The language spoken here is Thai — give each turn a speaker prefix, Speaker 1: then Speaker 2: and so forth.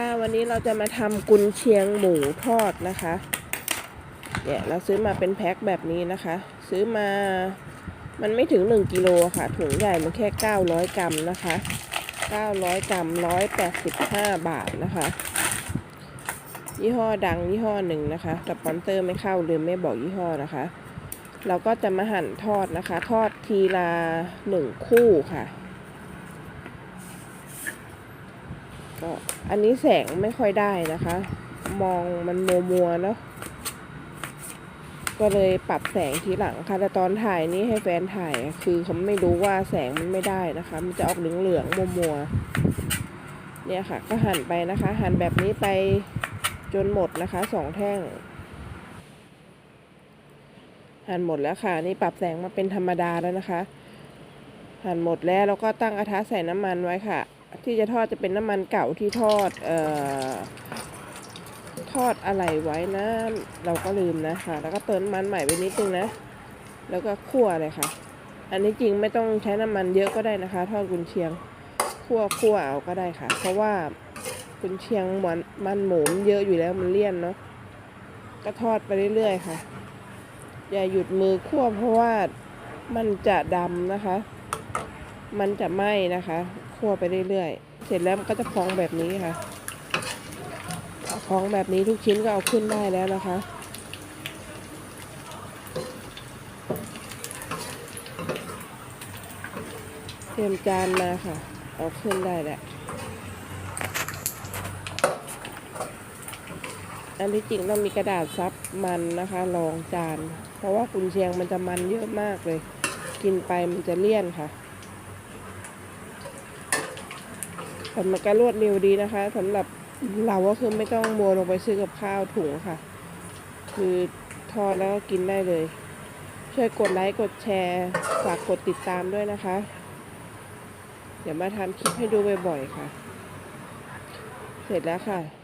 Speaker 1: ค่ะวันนี้เราจะมาทำกุนเชียงหมูทอดนะคะเนี่ยเราซื้อมาเป็นแพ็คแบบนี้นะคะ ซื้อมามันไม่ถึง 1กิโลค่ะถุงใหญ่มันแค่ 900 กรัมนะคะ 900 กรัม 185 บาทนะคะ ยี่ห้อดังยี่ห้อหนึ่งนะคะสปอนเซอร์ไม่เข้าลืมไม่บอกยี่ห้อนะคะ เราก็จะมาหั่นทอดนะคะ ทอดทีละหนึ่งคู่ค่ะ ก็อันนี้แสงไม่ค่อยได้นะคะ มองมันมัวมัวเนาะก็เลยปรับแสงทีหลังค่ะแต่ตอนถ่ายนี่ให้แฟนถ่าย คือเขาไม่รู้ว่าแสงมันไม่ได้นะคะ มันจะออกเหลืองๆมัวมัวเนี่ยค่ะ ก็หั่นไปนะคะ หั่นแบบนี้ไปจนหมดนะคะสองแท่ง หั่นหมดแล้วค่ะ นี่ปรับแสงมาเป็นธรรมดาแล้วนะคะ หั่นหมดแล้วแล้วก็ตั้งกระทะใส่น้ำมันไว้ค่ะ ที่จะทอดจะเป็นน้ำมันเก่าที่ทอดเอ่อทอดอะไรไว้นะ เราก็ลืมนะคะ แล้วก็เติมน้ำมันใหม่ไปนิดนึงนะ แล้วก็คั่วเลยค่ะ อันนี้จริงไม่ต้องใช้น้ำมันเยอะก็ได้นะคะ ทอดกุนเชียงคั่วคั่วเอาก็ได้ค่ะ เพราะว่ากุนเชียงมันมันหมูมันเยอะอยู่แล้วมันเลี่ยนเนาะก็ทอดไปเรื่อยๆค่ะ อย่าหยุดมือคั่วเพราะว่ามันจะดำนะคะ มันจะไหม้นะคะคั่วไปเรื่อยๆ เสร็จแล้วมันก็จะพองแบบนี้ค่ะพองแบบนี้ทุกชิ้นก็เอาขึ้นได้แล้วนะคะเตรียมจานมาค่ะ เอาขึ้นได้แหล้วอันที่จริงต้องมีกระดาษซับมันนะคะรองจาน เพราะว่ากุนเชียงมันจะมันเยอะมากเลย กินไปมันจะเลี่ยนค่ะ แต่มันก็รวดเร็วดีนะคะสำหรับเราก็คือไม่ต้องมัวลงไปซื้อกับข้าวถุงค่ะ คือทอดแล้วก็กินได้เลย ช่วยกดไลค์กดแชร์ฝากกดติดตามด้วยนะคะ เดี๋ยวมาทำคลิปให้ดูบ่อยๆค่ะ เสร็จแล้วค่ะ